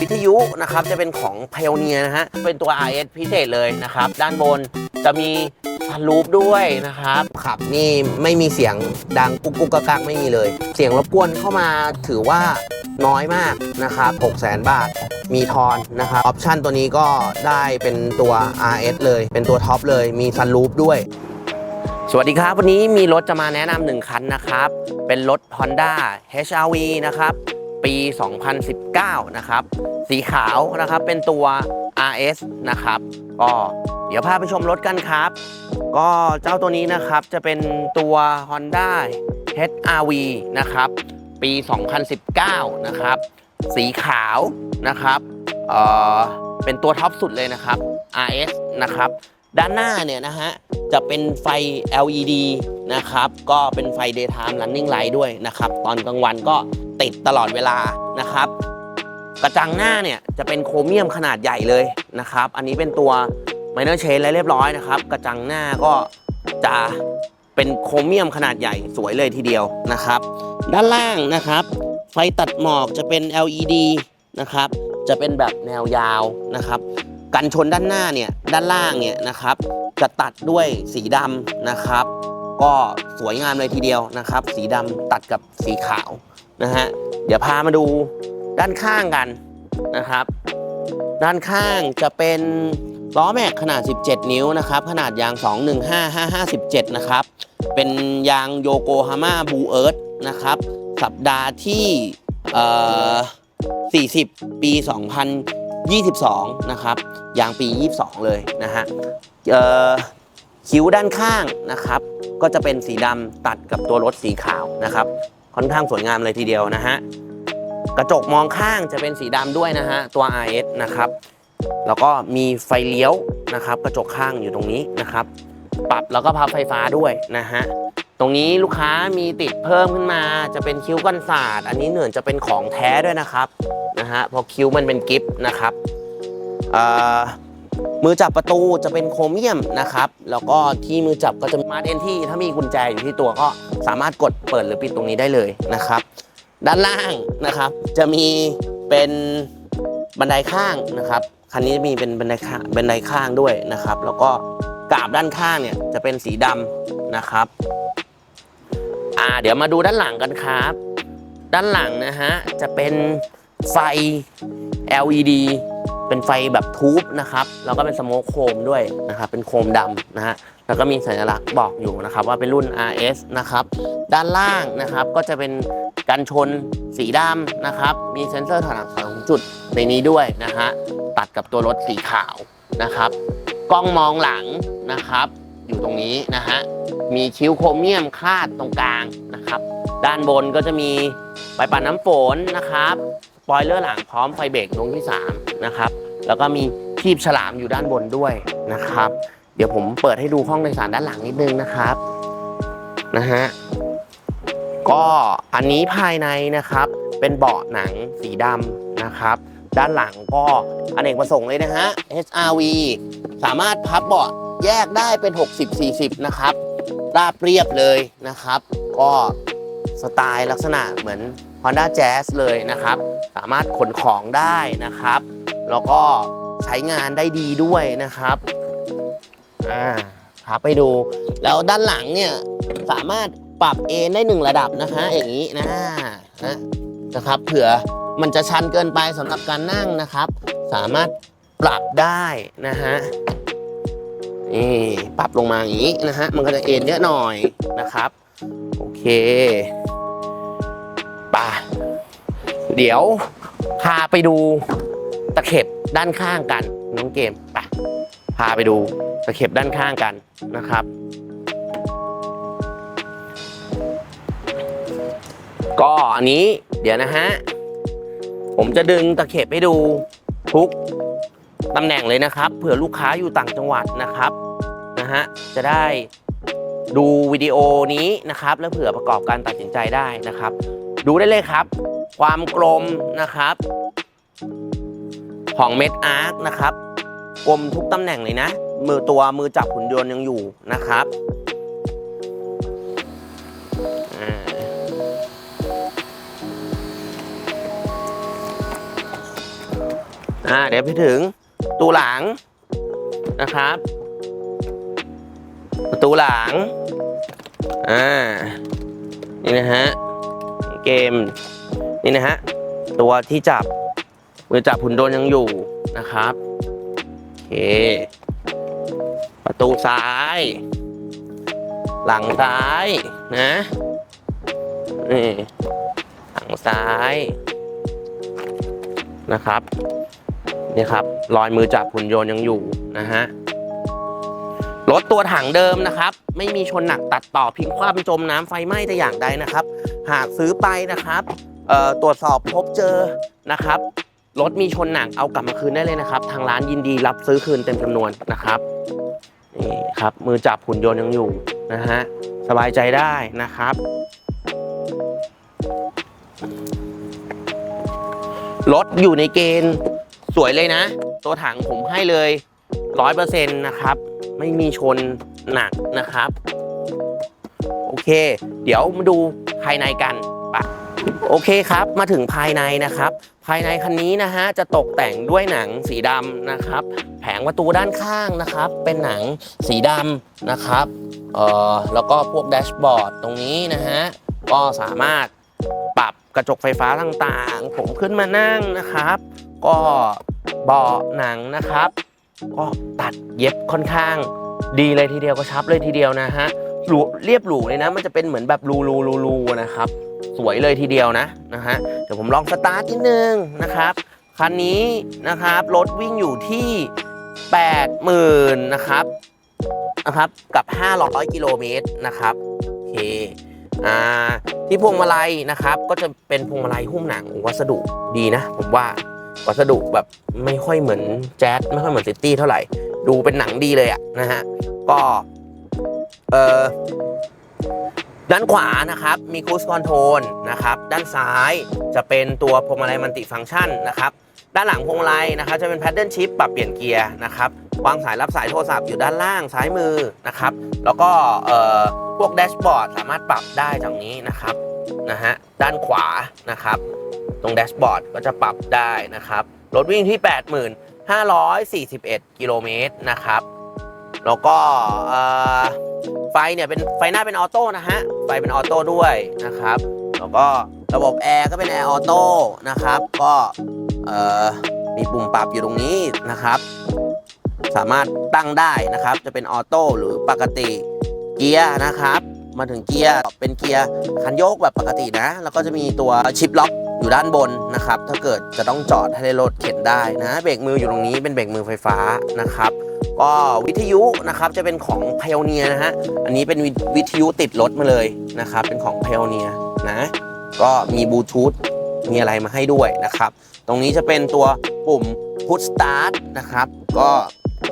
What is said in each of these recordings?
วิทยุนะครับจะเป็นของ Pioneer นะฮะ เป็นตัว RS พิเศษเลยนะครับ ด้านบนจะมีพันลูปด้วยนะครับขับนี่ไม่มีเสียงดังกุ๊กกุ๊กกักกักไม่มีเลย เสียงรบกวนเข้ามาถือว่าน้อยมากนะครับ6 0 0 0 0 บาท มีทอนนะครับออปชันตัวนี้ก็ได้เป็นตัว RS เลย เป็นตัวท็อปเลย มีซันลูปด้วย สวัสดีครับ วันนี้มีรถจะมาแนะนำหนึ่งคันนะครับ เป็นรถ Honda HRV นะครับ ปี 2019 นะครับ สีขาวนะครับเป็นตัว RS นะครับ ก็เดี๋ยวพาไปชมรถกันครับ ก็เจ้าตัวนี้นะครับจะเป็นตัว Honda HRV นะครับ ปี 2019 นะครับ สีขาวนะครับเออเป็นตัวท็อปสุดเลยนะครับ RS นะครับ ด้านหน้าเนี่ยนะฮะ จะเป็นไฟ LED นะครับ ก็เป็นไฟ daytime running light ด้วยนะครับ ตอนกลางวันก็ติดตลอดเวลานะครับ กระจังหน้าเนี่ยจะเป็นโครเมียมขนาดใหญ่เลยนะครับ อันนี้เป็นตัว minor change แล้วเรียบร้อยนะครับ กระจังหน้าก็จะเป็นโครเมียมขนาดใหญ่สวยเลยทีเดียวนะครับ ด้านล่างนะครับ ไฟตัดหมอกจะเป็น LED นะครับ จะเป็นแบบแนวยาวนะครับ กันชนด้านหน้าเนี่ยด้านล่างเนี่ยนะครับ จะตัดด้วยสีดำนะครับ ก็สวยงามเลยทีเดียวนะครับ สีดำตัดกับสีขาวนะฮะเดี๋ยวพามาดูด้านข้างกันนะครับ ด้านข้างจะเป็นล้อแม็กขนาด 17 นิ้วนะครับ ขนาดยาง 215557 นะครับ เป็นยางโยโกฮาม่าบูเอิร์ธนะครับ สัปดาห์ที่เอ่อ40 ปี 22 นะครับ ยางปี 22 เลยนะฮะเอ่อคิ้วด้านข้างนะครับ ก็จะเป็นสีดำตัดกับตัวรถสีขาวนะครับ ค่อนข้างสวยงามเลยทีเดียวนะฮะ กระจกมองข้างจะเป็นสีดำด้วยนะฮะ ตัว RS นะครับ แล้วก็มีไฟเลี้ยวนะครับ กระจกข้างอยู่ตรงนี้นะครับ ปรับแล้วก็พับไฟฟ้าด้วยนะฮะ ตรงนี้ลูกค้ามีติดเพิ่มขึ้นมา จะเป็นคิ้วกันศาสตร์ อันนี้เหนือนจะเป็นของแท้ด้วยนะครับนะฮะพราะคิ้วมันเป็นกิฟต์นะครับมือจับประตูจะเป็นโครเมียมนะครับ แล้วก็ที่มือจับก็จะมีมาร์ทเอนที่ถ้ามีกุญแจอยู่ที่ตัวก็สามารถกดเปิดหรือปิดตรงนี้ได้เลยนะครับ ด้านล่างนะครับ จะมีเป็นบันไดข้างนะครับคันนี้จะมีเป็นบันไดข้างบันไดข้างด้วยนะครับ แล้วก็กาบด้านข้างเนี่ยจะเป็นสีดำนะครับ อ่าเดี๋ยวมาดูด้านหลังกันครับ ด้านหลังนะฮะจะเป็นไฟ LED เป็นไฟแบบทูบนะครับ แล้วก็เป็นสโมคโคมด้วยนะครับ เป็นโคมดำนะฮะ แล้วก็มีสัญลักษณ์บอกอยู่นะครับ ว่าเป็นรุ่น RS นะครับ ด้านล่างนะครับก็จะเป็นกันชนสีดำนะครับ มีเซ็นเซอร์ถนัดสองจุดในนี้ด้วยนะฮะ ตัดกับตัวรถสีขาวนะครับ กล้องมองหลังนะครับ อยู่ตรงนี้นะฮะ มีคิ้วโครเมียมคาดตรงกลางนะครับ ด้านบนก็จะมีไฟปัดน้ำฝนนะครับสปอยเลอร์หลังพร้อมไฟเบรกดวงที่3นะครับแล้วก็มีทีบฉลามอยู่ด้านบนด้วยนะครับ เดี๋ยวผมเปิดให้ดูห้องโดยสารด้านหลังนิดนึงนะครับนะฮะก็อันนี้ภายในนะครับเป็นเบาะหนังสีดำนะครับ ด้านหลังก็อเนกประสงค์เลยนะฮะ HRV สามารถพับเบาะ แยกได้เป็น 60-40 นะครับ ราบเรียบเลยนะครับ ก็สไตล์ลักษณะเหมือน Honda Jazz เลยนะครับ สามารถขนของได้นะครับ แล้วก็ใช้งานได้ดีด้วยนะครับอ่าพับไปดู แล้วด้านหลังเนี่ยสามารถปรับเอนได้หนึ่งระดับนะคะอย่างนี้นะนะนะครับ เผื่อมันจะชันเกินไปสำหรับการนั่งนะครับ สามารถปรับได้นะฮะ นี่ปรับลงมาอย่างนี้นะฮะ มันก็จะเอ็นเยอะหน่อยนะครับ โอเคป่ะเดี๋ยวพาไปดูตะเข็บด้านข้างกันน้องเกมไปพาไปดูตะเข็บด้านข้างกันนะครับ ก็อันนี้เดี๋ยวนะฮะ ผมจะดึงตะเข็บให้ดูทุก ตำแหน่งเลยนะครับ เผื่อลูกค้าอยู่ต่างจังหวัดนะครับนะฮะจะได้ดูวิดีโอนี้นะครับ แล้วเผื่อประกอบการตัดสินใจได้นะครับ ดูได้เลยครับ ความกลมนะครับ ของเม็ดอาร์คนะครับกลมทุกตำแหน่งเลยนะ มือตัวมือจับหุ่นยนต์ยังอยู่นะครับอ่าเดี๋ยวไปถึง ตูหลังนะครับ ประตูหลัง อ่า นี่นะฮะ เกม นี่นะฮะ ตัวที่จับ มือจับหุ่นโดนยังอยู่นะครับ โอเค ประตูซ้าย หลังซ้ายนะ นี่ หลังซ้ายนะครับ นี่ครับรอยมือจับหุ่นยนต์ยังอยู่นะฮะรถตัวถังเดิมนะครับ ไม่มีชนหนักตัดต่อพิงคว่ำจมน้ำไฟไหม้แต่อย่างใดนะครับ หากซื้อไปนะครับตรวจสอบพบเจอนะครับรถมีชนหนักเอากลับมาคืนได้เลยนะครับ ทางร้านยินดีรับซื้อคืนเต็มจำนวนนะครับนี่ครับมือจับหุ่นยนต์ยังอยู่นะฮะสบายใจได้นะครับรถอยู่ในเกณฑ์ สวยเลยนะ ตัวถังผมให้เลยร้อยเปอร์เซ็นต์นะครับ ไม่มีชนหนักนะครับ โอเค เดี๋ยวมาดูภายในกันปะโอเคครับ มาถึงภายในนะครับ ภายในคันนี้นะฮะ จะตกแต่งด้วยหนังสีดำนะครับ แผงประตูด้านข้างนะครับ เป็นหนังสีดำนะครับ เอ่อ แล้วก็พวกแดชบอร์ดตรงนี้นะฮะ ก็สามารถปรับกระจกไฟฟ้าต่างๆ ผมขึ้นมานั่งนะครับ ก็เบาะหนังนะครับ ก็ตัดเย็บค่อนข้าง ดีเลยทีเดียวก็ชับเลยทีเดียวนะฮะหรูเรียบหรูเลยนะ มันจะเป็นเหมือนแบบรูรูรูรูนะครับ สวยเลยทีเดียวนะนะฮะเดี๋ยวผมลองสตาร์ทนิดนึงนะครับคันนี้นะครับรถวิ่งอยู่ที่ 80,000นะครับนะครับกับ 500 กิโลเมตรนะครับโอเคอ่าที่พวงมาลัยนะครับ ก็จะเป็นพวงมาลัยหุ้มหนังวัสดุดีนะ ผมว่า วัสดุแบบไม่ค่อยเหมือนแจ๊สไม่ค่อยเหมือนซิตี้เท่าไหร่ ดูเป็นหนังดีเลยอะนะฮะ ก็ เออด้านขวานะครับ มีคูสคอนโทรลนะครับ ด้านซ้ายจะเป็นตัวพวงมาลัยมัลติฟังก์ชันนะครับด้านหลังพวงมาลัยนะครับ จะเป็นแพดเดิลชิปปรับเปลี่ยนเกียร์นะครับวางสายรับสายโทรศัพท์อยู่ด้านล่างซ้ายมือนะครับ แล้วก็เอ่อพวกแดชบอร์ดสามารถปรับได้จากนี้นะครับนะฮะด้านขวานะครับ ตรงแดชบอร์ดก็จะปรับได้นะครับ รถวิ่งที่ 8,541 กิโลเมตรนะครับ แล้วก็ไฟเนี่ยเป็นไฟหน้าเป็นออโต้นะฮะ ไฟเป็นออโต้ด้วยนะครับ แล้วก็ระบบแอร์ก็เป็นแอร์ออโต้นะครับ ก็มีปุ่มปรับอยู่ตรงนี้นะครับ สามารถตั้งได้นะครับ จะเป็นออโต้หรือปกติเกียร์นะครับ มาถึงเกียร์เป็นเกียร์คันโยกแบบปกตินะ แล้วก็จะมีตัวชิปล็อก อยู่ด้านบนนะครับ ถ้าเกิดจะต้องจอดให้ได้รถเข็นได้นะเบรกมืออยู่ตรงนี้เป็นเบรกมือไฟฟ้านะครับก็วิทยุนะครับจะเป็นของ p i o n e e r นะฮะอันนี้เป็นวิทยุติดรถมาเลยนะครับ เป็นของ p i o n e e r นะก็มีบลูทูธมีอะไรมาให้ด้วยนะครับ ตรงนี้จะเป็นตัวปุ่ม push start นะครับ ก็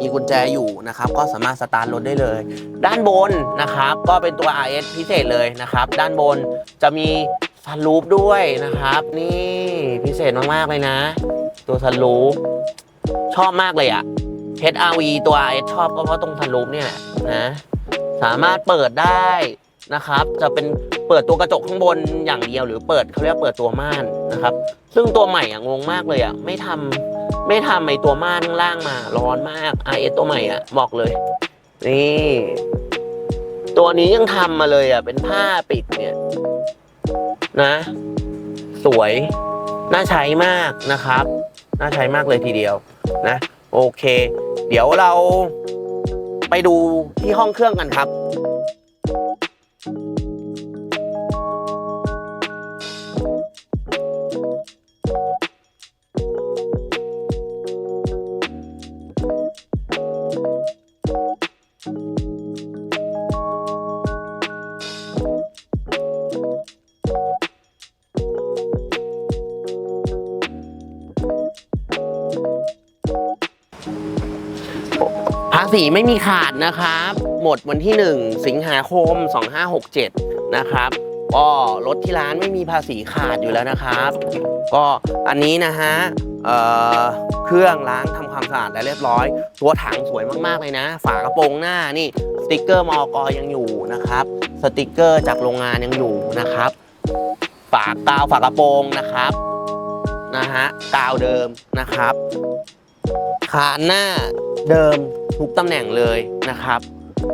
มีกุญแจอยู่นะครับ ก็สามารถสตาร์ทรถได้เลย ด้านบนนะครับ ก็เป็นตัว RS พิเศษเลยนะครับ ด้านบนจะมี ซันรูฟด้วยนะครับ นี่พิเศษมาก ๆ เลยนะ ตัวซันรูฟชอบมากเลยอะ HRV ตัว S ชอบก็เพราะตรงซันรูฟเนี่ยนะสามารถเปิดได้นะครับ จะเป็นเปิดตัวกระจกข้างบนอย่างเดียวหรือเปิดเขาเรียกเปิดตัวม่านนะครับ ซึ่งตัวใหม่อะงงมากเลยอะไม่ทำไม่ทำไอตัวม่านข้างล่างมา ร้อนมาก RS ตัวใหม่อะบอกเลย นี่ ตัวนี้ยังทำมาเลยอะเป็นผ้าปิดเนี่ย นะ สวย น่าใช้มากนะครับ น่าใช้มากเลยทีเดียวนะ โอเค เดี๋ยวเราไปดูที่ห้องเครื่องกันครับ ษีไม่มีขาดนะครับ หมดวันที่ 1 สิงหาคม 2567 นะครับก็รถที่ร้านไม่มีภาษีขาดอยู่แล้วนะครับ ก็อันนี้นะฮะเเครื่องล้างทำความสะอาดแล้วเรียบร้อย ตัวถังสวยมากๆเลยนะ ฝากระโปรงหน้านี่สติกเกอร์มอกยังอยู่นะครับ สติกเกอร์จากโรงงานยังอยู่นะครับฝากกาวฝากระโปรงนะครับนะฮะกาวเดิมนะครับคานหน้าเดิม ทุกตำแหน่งเลยนะครับ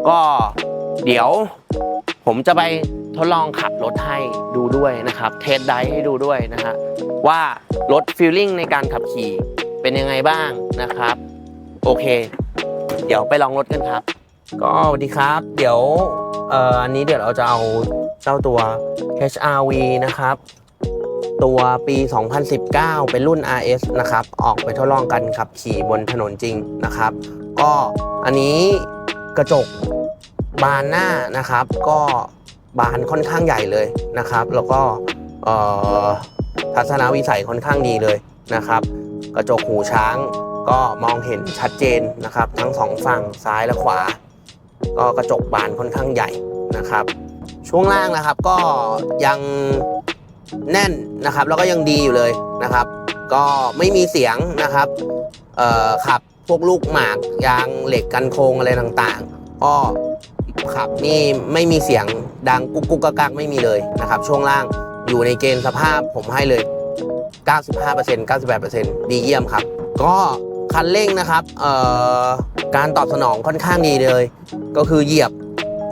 ก็เดี๋ยวผมจะไปทดลองขับรถให้ดูด้วยนะครับ เทสไดให้ดูด้วยนะฮะว่ารถฟีลลิ่งในการขับขี่เป็นยังไงบ้างนะครับ โอเค เดี๋ยวไปลองรถกันครับ ก็สวัสดีครับ เดี๋ยวเอ่ออันนี้เดี๋ยวเราจะเอาเจ้าตัว HRV นะครับ ตัวปี 2019 เป็นรุ่น RS นะครับ ออกไปทดลองกันขับขี่บนถนนจริงนะครับ ก็อันนี้กระจกบานหน้านะครับ ก็บานค่อนข้างใหญ่เลยนะครับ แล้วก็ทัศนวิสัยค่อนข้างดีเลยนะครับ กระจกหูช้างก็มองเห็นชัดเจนนะครับ ทั้งสองฝั่งซ้ายและขวา ก็กระจกบานค่อนข้างใหญ่นะครับ ช่วงล่างนะครับก็ยังแน่นนะครับ แล้วก็ยังดีอยู่เลยนะครับ ก็ไม่มีเสียงนะครับขับ พวกลูกหมากยางเหล็กกันโครงอะไรต่างๆก็ขับนี่ไม่มีเสียงดังกุ๊กกุกกักกักไม่มีเลยนะครับ ช่วงล่างอยู่ในเกณฑ์สภาพผมให้เลย 95% 98%ดีเยี่ยมครับ ก็คันเร่งนะครับเอ่อการตอบสนองค่อนข้างดีเลย ก็คือเหยียบ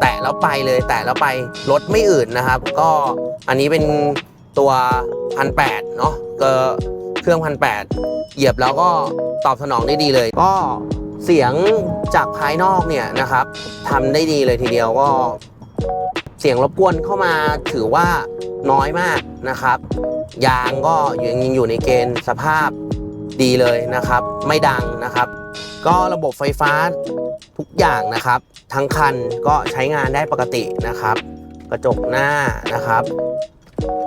แตะแล้วไปเลยแตะแล้วไปรถไม่อืดนนะครับ ก็อันนี้เป็นตัวพันแปดเนาะก็ เครื่องพันแปดเหยียบแล้วก็ตอบสนองได้ดีเลย ก็เสียงจากภายนอกเนี่ยนะครับทำได้ดีเลยทีเดียวก็ เสียงรบกวนเข้ามาถือว่าน้อยมากนะครับ ยางก็ยังอยู่ในเกณฑ์สภาพดีเลยนะครับ ไม่ดังนะครับ ก็ระบบไฟฟ้าทุกอย่างนะครับ ทั้งคันก็ใช้งานได้ปกตินะครับ กระจกหน้านะครับ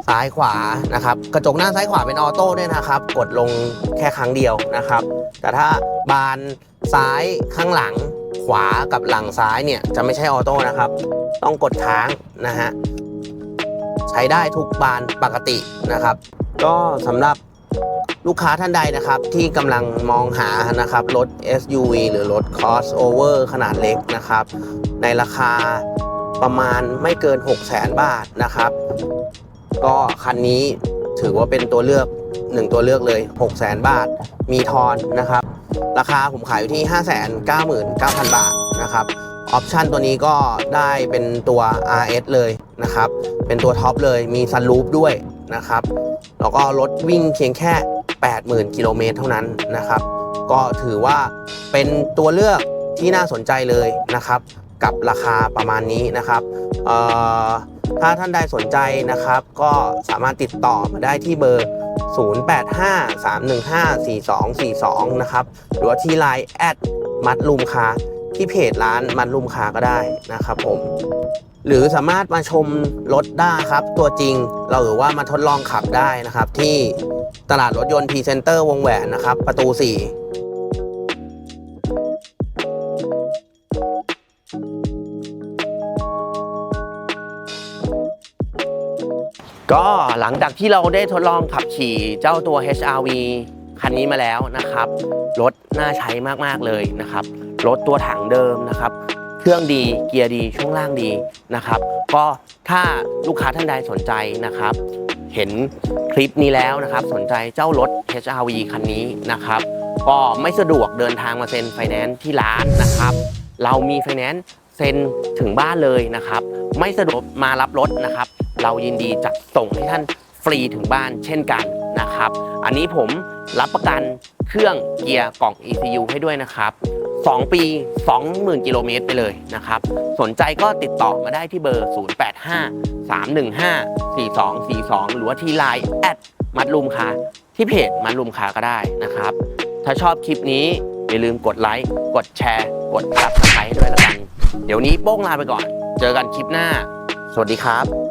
ซ้ายขวานะครับกระจกหน้าซ้ายขวาเป็นออโต้ด้วยนะครับ กดลงแค่ครั้งเดียวนะครับ แต่ถ้าบานซ้ายข้างหลังขวากับหลังซ้ายเนี่ยจะไม่ใช่ออโต้นะครับ ต้องกดค้างนะฮะใช้ได้ทุกบานปกตินะครับ ก็สำหรับลูกค้าท่านใดนะครับที่กำลังมองหานะครับรถ SUV หรือรถ crossover ขนาดเล็กนะครับ ในราคาประมาณไม่เกิน 6 0 0 0 0 0 บาทนะครับ ก็คันนี้ถือว่าเป็นตัวเลือกหนึ่งตัวเลือกเลย 6 0 0 0 0 0บาท มีทอนนะครับ ราคาผมขายอยู่ที่ 599,000 บาทนะครับออปชันตัวนี้ก็ได้เป็นตัว RS เลยนะครับ เป็นตัวท็อปเลย มีซันรูฟด้วยนะครับ แล้วก็รถวิ่งเพียงแค่ 80,000 กิโลเมตรเท่านั้นนะครับ ก็ถือว่าเป็นตัวเลือกที่น่าสนใจเลยนะครับ กับราคาประมาณนี้นะครับ เอ่อ ถ้าท่านใดสนใจนะครับ ก็สามารถติดต่อมาได้ที่เบอร์ 0853154242 นะครับ หรือว่าที่ Line แอดมัดลุมคาที่เพจร้านมัดลุมคาก็ได้นะครับผม หรือสามารถมาชมรถได้ครับ ตัวจริงเราหรือว่ามาทดลองขับได้นะครับ ที่ตลาดรถยนต์พรีเซนเตอร์วงแหวนนะครับ ประตู 4 ก็หลังจากที่เราได้ทดลองขับขี่เจ้าตัว HRV คันนี้มาแล้วนะครับ รถน่าใช้มากๆเลยนะครับ รถตัวถังเดิมนะครับ เครื่องดีเกียร์ดีช่วงล่างดีนะครับ ก็ถ้าลูกค้าท่านใดสนใจนะครับ เห็นคลิปนี้แล้วนะครับ สนใจเจ้ารถ HRV คันนี้นะครับ ก็ไม่สะดวกเดินทางมาเซ็นไฟแนนซ์ที่ร้านนะครับ เรามีไฟแนนซ์เซ็นถึงบ้านเลยนะครับ ไม่สะดวกมารับรถนะครับ เรายินดีจัดส่งให้ท่านฟรีถึงบ้านเช่นกันนะครับ อันนี้ผมรับประกันเครื่องเกียร์กล่อง ECU ให้ด้วยนะครับ 2 ปี 20,000 กิโลเมตรไปเลยนะครับ สนใจก็ติดต่อมาได้ที่เบอร์ 085 315 4242 หรือว่าที่ Line แอดมัดลุมคาที่เพจมัดลุมคาก็ได้นะครับ ถ้าชอบคลิปนี้อย่าลืมกดไลค์ กดแชร์ กดซับสไครต์ด้วยละกัน เดี๋ยวนี้โป้งลาไปก่อน เจอกันคลิปหน้า สวัสดีครับ